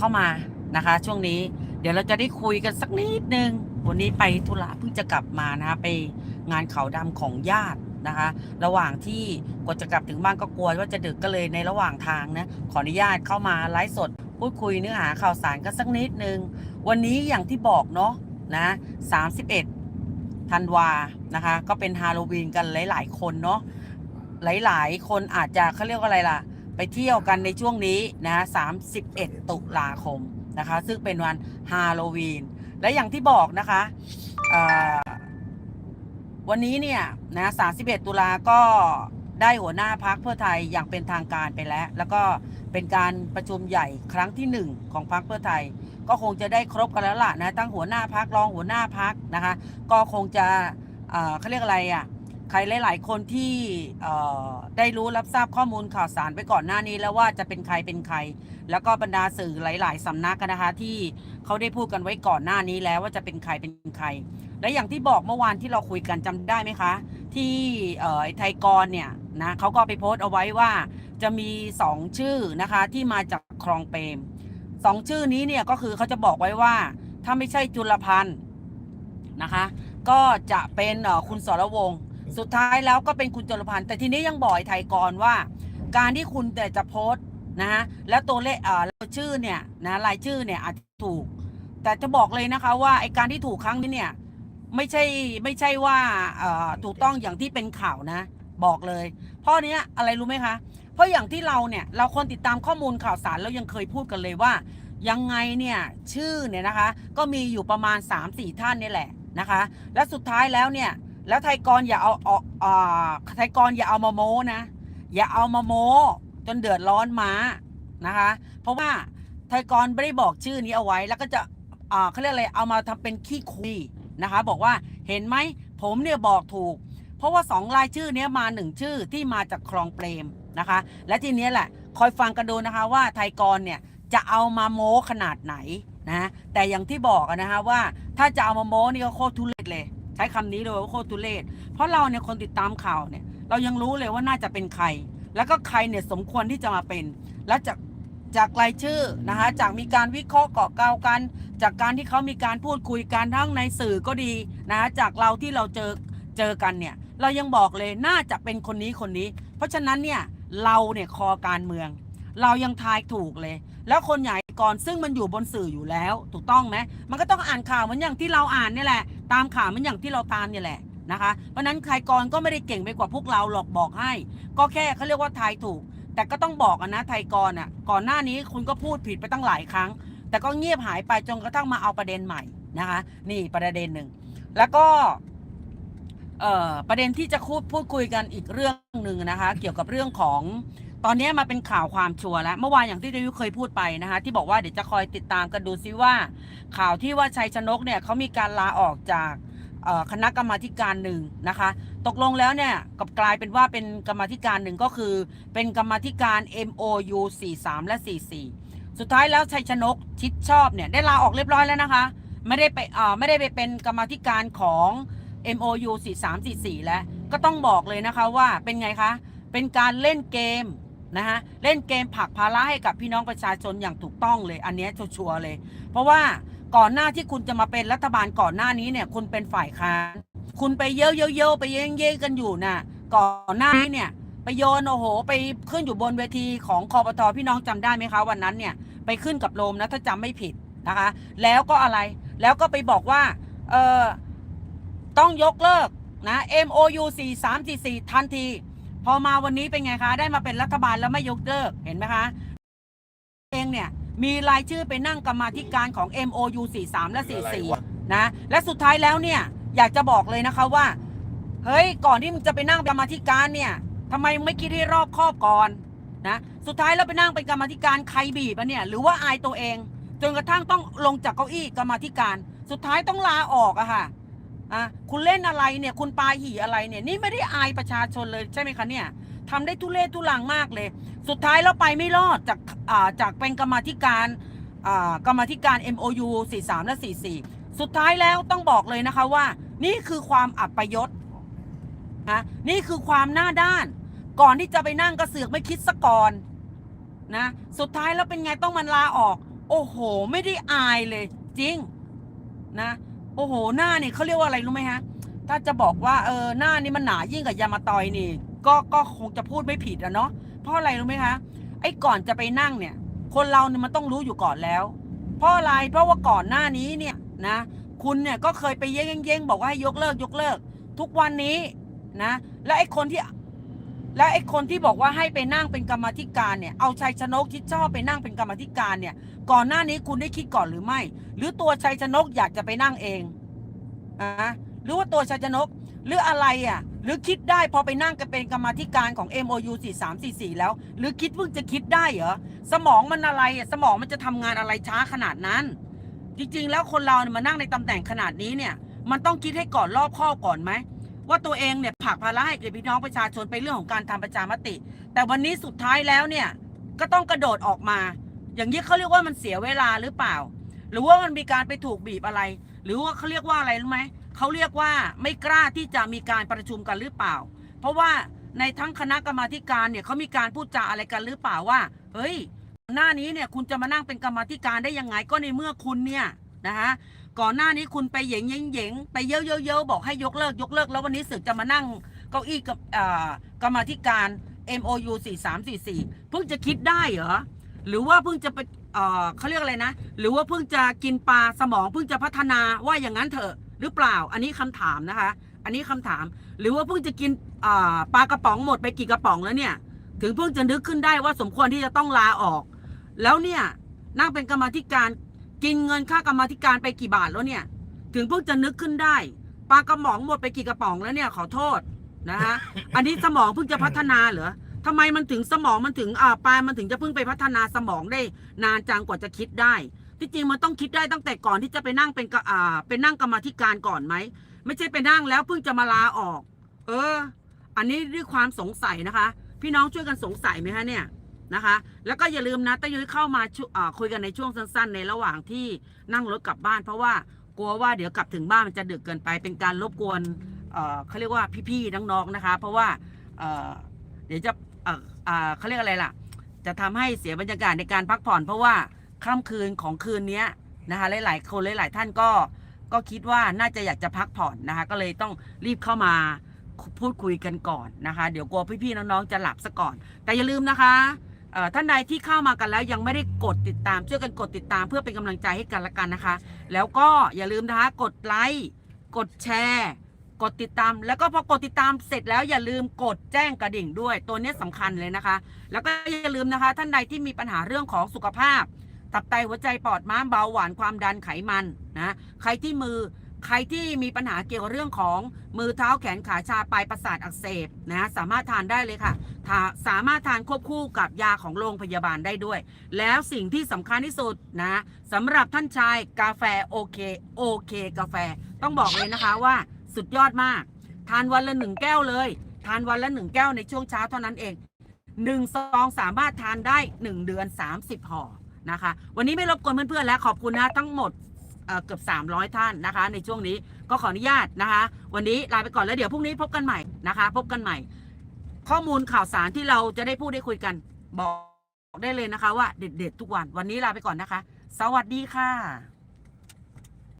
เข้ามานะคะ ช่วงนี้เดี๋ยวเราจะได้คุยกันสักนิดนึง วันนี้ไปธุระเพิ่งจะกลับมานะคะไปงานเขาดำของญาตินะคะ ระหว่างที่กว่าจะกลับถึงบ้านก็กลัวว่าจะดึกก็เลยในระหว่างทางนะขออนุญาตเข้ามาไลฟ์สด พูดคุยเนื้อหาข่าวสารกันสักนิดนึง วันนี้อย่างที่บอกเนาะนะ31ธันวานะคะ ก็เป็นฮาโลวีนกันหลาย ๆ คนเนาะหลาย ๆ คนอาจจะเขาเรียกว่าอะไรล่ะ ไปเที่ยวกันในช่วงนี้นะ31 ตุลาคมนะคะ ซึ่งเป็นวันฮาโลวีน และอย่างที่บอกนะคะวันนี้เนี่ยนะ31 ตุลาก็ได้หัวหน้าพักเพื่อไทยอย่างเป็นทางการไปแล้ว แล้วก็เป็นการประชุมใหญ่ครั้งที่หนึ่งของพักเพื่อไทย ก็คงจะได้ครบกันแล้วล่ะนะตั้งหัวหน้าพักรองหัวหน้าพักนะคะ ก็คงจะเอ่อเขาเรียกอะไรอะ ใครหลาย ๆ คนที่ได้รู้รับทราบข้อมูลข่าวสารไปก่อนหน้านี้แล้วว่าจะเป็นใครเป็นใคร แล้วก็บรรดาสื่อหลาย ๆสำนักนะคะที่เขาได้พูดกันไว้ก่อนหน้านี้แล้วว่าจะเป็นใครเป็นใคร และอย่างที่บอกเมื่อวานที่เราคุยกันจำได้ไหมคะ ที่ไอ้ไทยกรเนี่ยนะเขาก็ไปโพสต์เอาไว้ว่าจะมีสองชื่อนะคะที่มาจากคลองเปรมสองชื่อนี้เนี่ยก็คือเขาจะบอกไว้ว่าถ้าไม่ใช่จุลพันธ์นะคะ ก็จะเป็นคุณสรวง สุดท้ายแล้วก็เป็นคุณจุลพันธ์แต่ทีนี้ยังบอกไอ้ไทยกรว่า การที่คุณแต่จะโพสต์นะฮะแล้วตัวเลขเอ่อชื่อเนี่ยนะรายชื่อเนี่ยอาจจะถูก แต่จะบอกเลยนะคะว่าไอการที่ถูกครั้งนี้เนี่ยไม่ใช่ไม่ใช่ว่าเอ่อถูกต้องอย่างที่เป็นข่าวนะ บอกเลยเพราะเนี้ยอะไรรู้ไหมคะเพราะอย่างที่เราเนี่ยเราคนติดตามข้อมูลข่าวสารแล้วยังเคยพูดกันเลยว่า ยังไงเนี่ยชื่อเนี่ยนะคะ ก็มีอยู่ประมาณ 3-4 ท่านนี่แหละนะคะ และสุดท้ายแล้วเนี่ย แล้วไทยกรอย่าเอาเออ่าไทยกรอย่าเอามาโม้นะ อย่าเอามาโม้จนเดือดร้อนม้านะคะ เพราะว่าไทยกรไม่ได้บอกชื่อนี้เอาไว้ แล้วก็จะอ่าเขาเรียกอะไรเอามาทำเป็นขี้คุยนะคะ บอกว่าเห็นไหมผมเนี่ยบอกถูก เพราะว่าสองรายชื่อนี้มาหนึ่งชื่อที่มาจากคลองเปรมนะคะ และทีนี้แหละคอยฟังกันดูนะคะว่าไทยกรเนี่ยจะเอามาโม้ขนาดไหนนะแต่อย่างที่บอกนะคะว่าถ้าจะเอามาโม้นี่ก็โคตรทุเรศเลย ช้คำนี้เลยว่าโคตรทุเรศเพราะเราเนี่ยคนติดตามข่าวเนี่ย เรายังรู้เลยว่าน่าจะเป็นใคร แล้วก็ใครเนี่ยสมควรที่จะมาเป็น และจากจากรายชื่อนะคะจากมีการวิเคราะห์เกาะเกากัน จากการที่เขามีการพูดคุยกันทั้งในสื่อก็ดีนะคะจากเราที่เราเจอเจอกันเนี่ย เรายังบอกเลยน่าจะเป็นคนนี้คนนี้ เพราะฉะนั้นเนี่ยเราเนี่ยคอการเมือง เรายังทายถูกเลย แล้วคนใหญ่ ก่อนซึ่งมันอยู่บนสื่ออยู่แล้ว ถูกต้องไหมมันก็ต้องอ่านข่าวเหมือนอย่างที่เราอ่านเนี่ยแหละ ตามข่าวเหมือนอย่างที่เราตามเนี่ยแหละนะคะเพราะนั้นใครกรก็ไม่ได้เก่งไปกว่าพวกเราหรอกบอกให้ ก็แค่เขาเรียกว่าทายถูก แต่ก็ต้องบอกนะไทยกรอะก่อนหน้านี้คุณก็พูดผิดไปตั้งหลายครั้ง แต่ก็เงียบหายไปจนกระทั่งมาเอาประเด็นใหม่นะคะ นี่ประเด็นหนึ่งแล้วก็เอ่อประเด็นที่จะพูดพูดคุยกันอีกเรื่องหนึ่งนะคะ เกี่ยวกับเรื่องของ ตอนนี้มาเป็นข่าวความชัวร์แล้ว เมื่อวานอย่างที่ดายุเคยพูดไปนะคะ ที่บอกว่าเดี๋ยวจะคอยติดตามกันดูซิว่า ข่าวที่ว่าชัยชนกเนี่ยเขามีการลาออกจากคณะกรรมาการหนึ่งนะคะ ตกลงแล้วเนี่ยกลับกลายเป็นว่าเป็นกรรมาธิการหนึ่งก็คือ เป็นกรรมาธิการ MOU 43 และ 44 สุดท้ายแล้วชัยชนกชิดชอบเนี่ยได้ลาออกเรียบร้อยแล้วนะคะ ไม่ได้ไปไม่ได้ไปเป็นกรรมาธิการของ MOU 43 44 แล้วก็ต้องบอกเลยนะคะว่าเป็นไงคะ เป็นการเล่นเกม นะฮะเล่นเกมผักภาระให้กับพี่น้องประชาชนอย่างถูกต้องเลย อันนี้ชัวร์เลย เพราะว่าก่อนหน้าที่คุณจะมาเป็นรัฐบาลก่อนหน้านี้เนี่ย คุณเป็นฝ่ายค้านคุณไปเย่เย่ไปเย่เย่กันอยู่น่ะ ก่อนหน้านี้เนี่ยไปโยนโอ้โห ไปขึ้นอยู่บนเวทีของคอปทพี่น้องจำได้ไหมคะวันนั้นเนี่ย ไปขึ้นกับโรมนะถ้าจำไม่ผิดนะคะ แล้วก็อะไรแล้วก็ไปบอกว่าเออต้องยกเลิกนะ MOU 4344ทันที พอมาวันนี้เป็นไงคะ ได้มาเป็นรัฐบาลแล้วไม่ยกเลิกเห็นไหมคะ เองเนี่ย มีรายชื่อไปนั่งกรรมาธิการของ MOU 43 และ 44 นะ และสุดท้ายแล้วเนี่ย อยากจะบอกเลยนะคะว่า เฮ้ย ก่อนที่มึงจะไปนั่งกรรมาธิการเนี่ยทำไมมึงไม่คิดให้รอบคอบก่อนนะ สุดท้ายแล้วไปนั่งเป็นกรรมาธิการใครบีบอะเนี่ย หรือว่าอายตัวเอง จนกระทั่งต้องลงจากเก้าอี้กรรมาธิการ สุดท้ายต้องลาออกอะค่ะ อะคุณเล่นอะไรเนี่ย คุณปาหี่อะไรเนี่ย นี่ไม่ได้อายประชาชนเลยใช่ไหมคะเนี่ยทำได้ทุเรศทุลังมากเลย สุดท้ายแล้วไปไม่รอดจากอ่าจากเป็นกรรมธิการอ่ากรรมธิการ MOU 43 และ 44 สุดท้ายแล้วต้องบอกเลยนะคะว่า นี่คือความอับประยศนะนี่คือความหน้าด้าน ก่อนที่จะไปนั่งกระเสือกไม่คิดสะก่อนนะสุดท้ายแล้วเป็นไงต้องมันลาออก โอ้โห ไม่ได้อายเลย จริงนะ อ้โหหน้าเนี่ยเขาเรียกว่าอะไรรู้ไหมฮะ ถ้าจะบอกว่าเออหน้านี่มันหนายิ่งกับยามาตอยนี่ ก็ก็คงจะพูดไม่ผิดอะเนาะเพราะอะไรรู้ไหมคะไอ้ก่อนจะไปนั่งเนี่ย คนเราเนี่ยมันต้องรู้อยู่ก่อนแล้ว เพราะอะไรเพราะว่าก่อนหน้านี้เนี่ยนะ คุณเนี่ยก็เคยไปเย้งเย้งบอกว่าให้ยกเลิกยกเลิก ทุกวันนี้นะ และไอ้คนที่ และไอ้คนที่บอกว่าให้ไปนั่งเป็นกรรมธิการเนี่ย เอาชัยชนกที่ชอบไปนั่งเป็นกรรมธิการเนี่ย ก่อนหน้านี้คุณได้คิดก่อนหรือไม่ หรือตัวชัยชนกอยากจะไปนั่งเองอะหรือว่าตัวชัยชนกหรืออะไรอะ หรือคิดได้พอไปนั่งกันเป็นกรรมธิการของ MOU 4344 แล้ว หรือคิดเพิ่งจะคิดได้เหรอ สมองมันอะไรอะ สมองมันจะทำงานอะไรช้าขนาดนั้น จริงๆ แล้วคนเราเนี่ยมานั่งในตำแหน่งขนาดนี้เนี่ย มันต้องคิดให้ก่อนรอบข้อก่อนไหม ว่าตัวเองเนี่ยผลักภาระให้กับพี่น้องประชาชนไปเรื่องของการทำประชามติ แต่วันนี้สุดท้ายแล้วเนี่ยก็ต้องกระโดดออกมา อย่างนี้เขาเรียกว่ามันเสียเวลาหรือเปล่า หรือว่ามันมีการไปถูกบีบอะไร หรือว่าเขาเรียกว่าอะไรรู้ไหมเขาเรียกว่าไม่กล้าที่จะมีการประชุมกันหรือเปล่า เพราะว่าในทั้งคณะกรรมาการเนี่ยเขามีการพูดจาอะไรกันหรือเปล่าว่า เฮ้ย หน้านี้เนี่ยคุณจะมานั่งเป็นกรรมาธิการได้ยังไงก็ในเมื่อคุณเนี่ยนะฮะ ก่อนหน้านี้คุณไปเหยงเหยงเหยงไปเย้ยเย้ยเย้ยบอกให้ยกเลิกยกเลิก แล้ววันนี้สึกจะมานั่งเก้าอี้กับอ่ากรรมธิการ MOU 4344 เพิ่งจะคิดได้เหรอ หรือว่าเพิ่งจะไปเอ่อเขาเรียกอะไรนะ หรือว่าเพิ่งจะกินปลาสมองเพิ่งจะพัฒนาว่าอย่างนั้นเถอะหรือเปล่า อันนี้คำถามนะคะ อันนี้คำถาม หรือว่าเพิ่งจะกินอ่าปลากระป๋องหมดไปกี่กระป๋องแล้วเนี่ย ถึงเพิ่งจะนึกขึ้นได้ว่าสมควรที่จะต้องลาออก แล้วเนี่ยนั่งเป็นกรรมธิการ กินเงินค่ากรรมธิการไปกี่บาทแล้วเนี่ย ถึงเพิ่งจะนึกขึ้นได้ปลากระป๋องหมดไปกี่กระป๋องแล้วเนี่ยขอโทษนะฮะอันนี้สมองเพิ่งจะพัฒนาเหรอทำไมมันถึงสมองมันถึงอ่าปลายมันถึงจะเพิ่งไปพัฒนาสมองได้ นานจังกว่าจะคิดได้ที่จริงมันต้องคิดได้ตั้งแต่ก่อนที่จะไปนั่งเป็นกะอ่าเป็นนั่งกรรมธิการก่อนไหมไม่ใช่ไปนั่งแล้วเพิ่งจะมาลาออก เออ อันนี้ด้วยความสงสัยนะคะ พี่น้องช่วยกันสงสัยไหมคะเนี่ย นะคะ แล้วก็อย่าลืมนะตะยุ้ยเข้ามาคุยกันในช่วงสั้น ๆ ในระหว่างที่นั่งรถกลับบ้าน เพราะว่ากลัวว่าเดี๋ยวกลับถึงบ้านมันจะดึกเกินไป เป็นการรบกวนเขาเรียกว่าพี่ๆน้องๆนะคะ เพราะว่าเดี๋ยวจะเอ่ออ่าเขาเรียกอะไรล่ะ จะทำให้เสียบรรยากาศในการพักผ่อน เพราะว่าค่ำคืนของคืนนี้นะคะหลายๆคนหลายๆท่านก็ก็คิดว่าน่าจะอยากจะพักผ่อนนะคะก็เลยต้องรีบเข้ามาพูดคุยกันก่อนนะคะ เดี๋ยวกลัวพี่ๆน้องๆจะหลับซะก่อน แต่อย่าลืมนะคะ ท่านใดที่เข้ามากันแล้วยังไม่ได้กดติดตามช่วยกันกดติดตามเพื่อเป็นกำลังใจให้กันละกันนะคะ แล้วก็อย่าลืมนะคะกดไลค์กดแชร์ กดติดตาม แล้วก็พอกดติดตามเสร็จแล้วอย่าลืมกดแจ้งกระดิ่งด้วยตัวนี้ยสำคัญเลยนะคะ แล้วก็อย่าลืมนะคะ ท่านใดที่มีปัญหาเรื่องของสุขภาพ ตับไตหัวใจปอดม้ามเบาหวานความดันไขมันนะใครที่มือ ใครที่มีปัญหาเกี่ยวกับเรื่องของมือเท้าแขนขาชาปลายประสาทอักเสบนะสามารถทานได้เลยค่ะสามารถทานควบคู่กับยาของโรงพยาบาลได้ด้วย แล้วสิ่งที่สำคัญที่สุดนะสำหรับท่านชายกาแฟโอเคโอเค กาแฟต้องบอกเลยนะคะว่าสุดยอดมาก ทานวันละหนึ่งแก้วเลย ทานวันละหนึ่งแก้วในช่วงเช้าเท่านั้นเองหนึ่งซองสามารถทานได้หนึ่งเดือนสามสิบห่อนะคะ วันนี้ไม่รบกวนเพื่อนๆแล้วขอบคุณนะทั้งหมด เกือบ 300 ท่านนะคะ ในช่วงนี้ก็ขออนุญาตนะคะ วันนี้ลาไปก่อนแล้วเดี๋ยวพรุ่งนี้พบกันใหม่นะคะ พบกันใหม่ ข้อมูลข่าวสารที่เราจะได้พูดได้คุยกัน บอกได้เลยนะคะว่าเด็ดๆทุกวันวันนี้ลาไปก่อนนะคะ สวัสดีค่ะ